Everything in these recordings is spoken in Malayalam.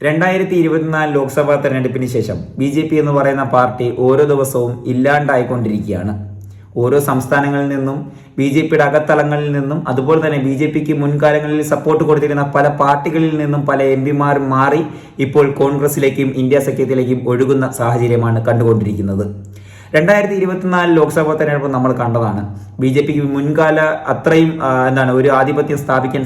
രണ്ടായിരത്തി ഇരുപത്തിനാല് ലോക്സഭാ തെരഞ്ഞെടുപ്പിന് ശേഷം ബി ജെ പി എന്ന് പറയുന്ന പാർട്ടി ഓരോ ദിവസവും ഇല്ലാണ്ടായിക്കൊണ്ടിരിക്കുകയാണ്. ഓരോ സംസ്ഥാനങ്ങളിൽ നിന്നും ബി ജെ പിയുടെ അകത്തളങ്ങളിൽ നിന്നും അതുപോലെ തന്നെ ബി ജെ പിക്ക് മുൻകാലങ്ങളിൽ സപ്പോർട്ട് കൊടുത്തിരുന്ന പല പാർട്ടികളിൽ നിന്നും പല എം പിമാരും മാറി ഇപ്പോൾ കോൺഗ്രസിലേക്കും ഇന്ത്യ സഖ്യത്തിലേക്കും ഒഴുകുന്ന സാഹചര്യമാണ് കണ്ടുകൊണ്ടിരിക്കുന്നത്. രണ്ടായിരത്തി ഇരുപത്തിനാല് ലോക്സഭാ തെരഞ്ഞെടുപ്പ് നമ്മൾ കണ്ടതാണ്. ബി ജെ പിക്ക് മുൻകാല അത്രയും എന്താണ് ഒരു ആധിപത്യം സ്ഥാപിക്കാൻ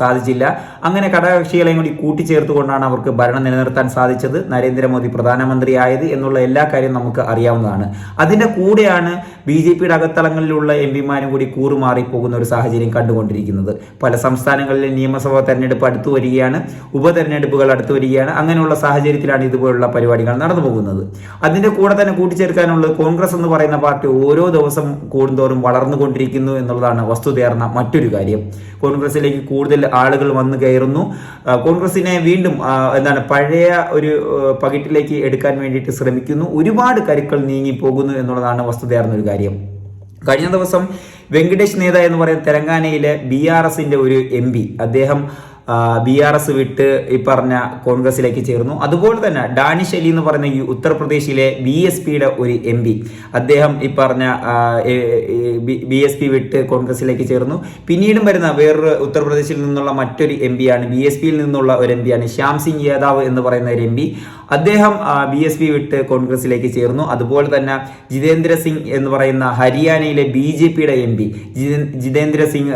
സാധിച്ചില്ല. അങ്ങനെ ഘടകകക്ഷികളെയും കൂടി കൂട്ടിച്ചേർത്തുകൊണ്ടാണ് അവർക്ക് ഭരണം നിലനിർത്താൻ സാധിച്ചത്. നരേന്ദ്രമോദി പ്രധാനമന്ത്രിയായത് എന്നുള്ള എല്ലാ കാര്യവും നമുക്ക് അറിയാവുന്നതാണ്. അതിന്റെ കൂടെയാണ് ബി ജെ പിയുടെ അകത്തളങ്ങളിലുള്ള എം പിമാരും കൂടി കൂറുമാറി പോകുന്ന ഒരു സാഹചര്യം കണ്ടുകൊണ്ടിരിക്കുന്നത്. പല സംസ്ഥാനങ്ങളിലെ നിയമസഭാ തെരഞ്ഞെടുപ്പ് അടുത്തു വരികയാണ് ഉപതെരഞ്ഞെടുപ്പുകൾ അടുത്തു വരികയാണ്. അങ്ങനെയുള്ള സാഹചര്യത്തിലാണ് ഇതുപോലുള്ള പരിപാടികൾ നടന്നു പോകുന്നത് അതിന്റെ കൂടെ തന്നെ കൂട്ടിച്ചേർക്കാനുള്ളത് കോൺഗ്രസ് എന്ന് പറയുന്ന പാർട്ടി ഓരോ ദിവസം കൂടുന്തോറും വളർന്നുകൊണ്ടിരിക്കുന്നു എന്നുള്ളതാണ് വസ്തുതയർന്ന മറ്റൊരു കാര്യം. കോൺഗ്രസിലേക്ക് കൂടുതൽ ആളുകൾ വന്നു കയറുന്നു. കോൺഗ്രസിനെ വീണ്ടും എന്താണ് പഴയ ഒരു പകിട്ടിലേക്ക് എടുക്കാൻ വേണ്ടിയിട്ട് ശ്രമിക്കുന്നു. ഒരുപാട് കരുക്കൾ നീങ്ങി പോകുന്നു എന്നുള്ളതാണ് വസ്തുതയാർന്ന ഒരു കാര്യം. കഴിഞ്ഞ ദിവസം വെങ്കടേഷ് നേതാ എന്ന് പറയുന്ന തെലങ്കാനയിലെ ബി ആർ എസിന്റെ ഒരു എം പി അദ്ദേഹം ബി ആർ എസ് വിട്ട് ഈ പറഞ്ഞ കോൺഗ്രസിലേക്ക് ചേർന്നു. അതുപോലെ തന്നെ ഡാനിഷ് അലി എന്ന് പറയുന്ന ഈ ഉത്തർപ്രദേശിലെ ബി എസ് പിയുടെ ഒരു എം പി അദ്ദേഹം ഈ പറഞ്ഞ ബി എസ് പി വിട്ട് കോൺഗ്രസിലേക്ക് ചേർന്നു. പിന്നീടും വരുന്ന വേറൊരു ഉത്തർപ്രദേശിൽ നിന്നുള്ള മറ്റൊരു എം പിയാണ് ബി എസ് പിയിൽ നിന്നുള്ള ഒരു എം പിയാണ് ശ്യാം സിംഗ് യാദവ് എന്ന് പറയുന്ന ഒരു എം പി അദ്ദേഹം ബി എസ് പി വിട്ട് കോൺഗ്രസിലേക്ക് ചേർന്നു. അതുപോലെ തന്നെ ജിതേന്ദ്ര സിംഗ് എന്ന് പറയുന്ന ഹരിയാനയിലെ ബി ജെ പിയുടെ M P Jitendra Singh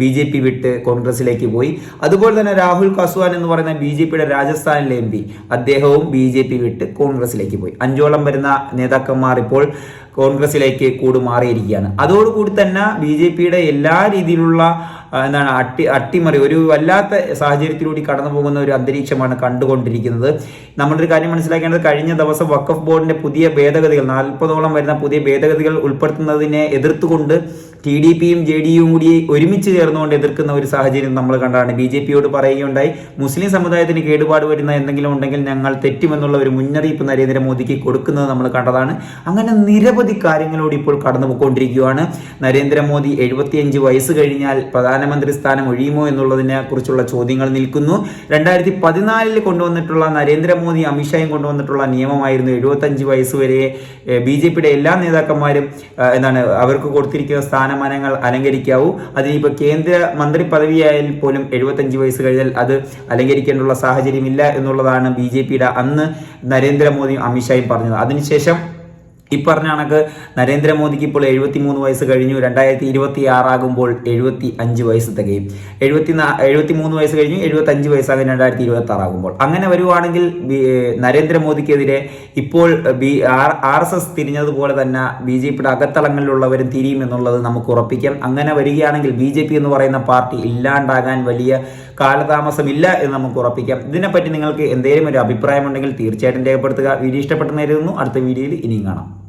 B J P വിട്ട് കോൺഗ്രസിലേക്ക് പോയി. അതുപോലെ തന്നെ രാഹുൽ കസ്വാൻ എന്ന് പറയുന്ന ബി ജെ പിയുടെ രാജസ്ഥാനിലെ എം പി അദ്ദേഹവും ബി ജെ പി വിട്ട് കോൺഗ്രസിലേക്ക് പോയി. അഞ്ചോളം വരുന്ന നേതാക്കന്മാർ ഇപ്പോൾ കോൺഗ്രസിലേക്ക് കൂടുമാറിയിരിക്കുകയാണ് അതോടുകൂടി തന്നെ ബി ജെ പിയുടെ എല്ലാ രീതിയിലുള്ള എന്താണ് അട്ടി അട്ടിമറി ഒരു വല്ലാത്ത സാഹചര്യത്തിലൂടെ കടന്നു പോകുന്ന ഒരു അന്തരീക്ഷമാണ് കണ്ടുകൊണ്ടിരിക്കുന്നത്. നമ്മളൊരു കാര്യം മനസ്സിലാക്കേണ്ടത് കഴിഞ്ഞ ദിവസം വക്കഫ് ബോർഡിന്റെ പുതിയ ഭേദഗതികൾ നാൽപ്പതോളം വരുന്ന പുതിയ ഭേദഗതികൾ ഉൾപ്പെടുത്തുന്നതിനെ എതിർത്തുകൊണ്ട് ടി ഡി പിയും ജെ ഡി യും കൂടി ഒരുമിച്ച് ചേർന്നുകൊണ്ട് എതിർക്കുന്ന ഒരു സാഹചര്യം നമ്മൾ കണ്ടാണ്. ബി ജെ പിയോട് പറയുകയുണ്ടായി മുസ്ലിം സമുദായത്തിന് കേടുപാട് വരുന്ന എന്തെങ്കിലും ഉണ്ടെങ്കിൽ ഞങ്ങൾ തെറ്റുമെന്നുള്ള ഒരു മുന്നറിയിപ്പ് നരേന്ദ്രമോദിക്ക് കൊടുക്കുന്നത് നമ്മൾ കണ്ടതാണ്. അങ്ങനെ നിരവധി കാര്യങ്ങളോട് ഇപ്പോൾ കടന്നു പോയിക്കൊണ്ടിരിക്കുകയാണ് നരേന്ദ്രമോദി എഴുപത്തിയഞ്ച് വയസ്സ് കഴിഞ്ഞാൽ പ്രധാനമന്ത്രി സ്ഥാനം ഒഴിയുമോ എന്നുള്ളതിനെ കുറിച്ചുള്ള ചോദ്യങ്ങൾ നിൽക്കുന്നു. രണ്ടായിരത്തി പതിനാലിൽ കൊണ്ടുവന്നിട്ടുള്ള നരേന്ദ്രമോദി അമിത്ഷായും കൊണ്ടുവന്നിട്ടുള്ള നിയമമായിരുന്നു എഴുപത്തഞ്ച് വയസ്സ് വരെ ബി ജെ പിയുടെ എല്ലാ നേതാക്കന്മാരും എന്താണ് അവർക്ക് കൊടുത്തിരിക്കുന്ന സ്ഥാനമാനങ്ങൾ അലങ്കരിക്കാവൂ. അതിനിപ്പോൾ കേന്ദ്ര മന്ത്രി പദവിയായാൽ പോലും എഴുപത്തഞ്ച് വയസ്സ് കഴിഞ്ഞാൽ അത് അലങ്കരിക്കേണ്ടുള്ള സാഹചര്യമില്ല എന്നുള്ളതാണ് ബി ജെ പിയുടെ അന്ന് നരേന്ദ്രമോദിയും അമിത്ഷായും പറഞ്ഞത്. അതിനുശേഷം ഈ പറഞ്ഞ കണക്ക് നരേന്ദ്രമോദിക്ക് ഇപ്പോൾ എഴുപത്തി മൂന്ന് വയസ്സ് കഴിഞ്ഞു രണ്ടായിരത്തി ഇരുപത്തി ആറാകുമ്പോൾ എഴുപത്തി അഞ്ച് വയസ്സ് തികയും. എഴുപത്തി എഴുപത്തി മൂന്ന് വയസ്സ് കഴിഞ്ഞു എഴുപത്തി അഞ്ച് വയസ്സാകും രണ്ടായിരത്തി ഇരുപത്തി ആറാകുമ്പോൾ അങ്ങനെ വരുവാണെങ്കിൽ നരേന്ദ്രമോദിക്കെതിരെ ഇപ്പോൾ B R R S S തിരിഞ്ഞതുപോലെ തന്നെ ബി ജെ പിയുടെ അകത്തളങ്ങളിലുള്ളവരും തിരിയും എന്നുള്ളത് നമുക്ക് ഉറപ്പിക്കാം. അങ്ങനെ വരികയാണെങ്കിൽ ബി ജെ പി എന്ന് പറയുന്ന പാർട്ടി ഇല്ലാണ്ടാകാൻ വലിയ കാലതാമസമില്ല എന്ന് നമുക്ക് ഉറപ്പിക്കാം. ഇതിനെപ്പറ്റി നിങ്ങൾക്ക് എന്തെങ്കിലും ഒരു അഭിപ്രായമുണ്ടെങ്കിൽ തീർച്ചയായിട്ടും രേഖപ്പെടുത്തുക. വീഡിയോ ഇഷ്ടപ്പെട്ടെന്ന് കരുതുന്നു. അടുത്ത വീഡിയോയിൽ ഇനിയും കാണാം.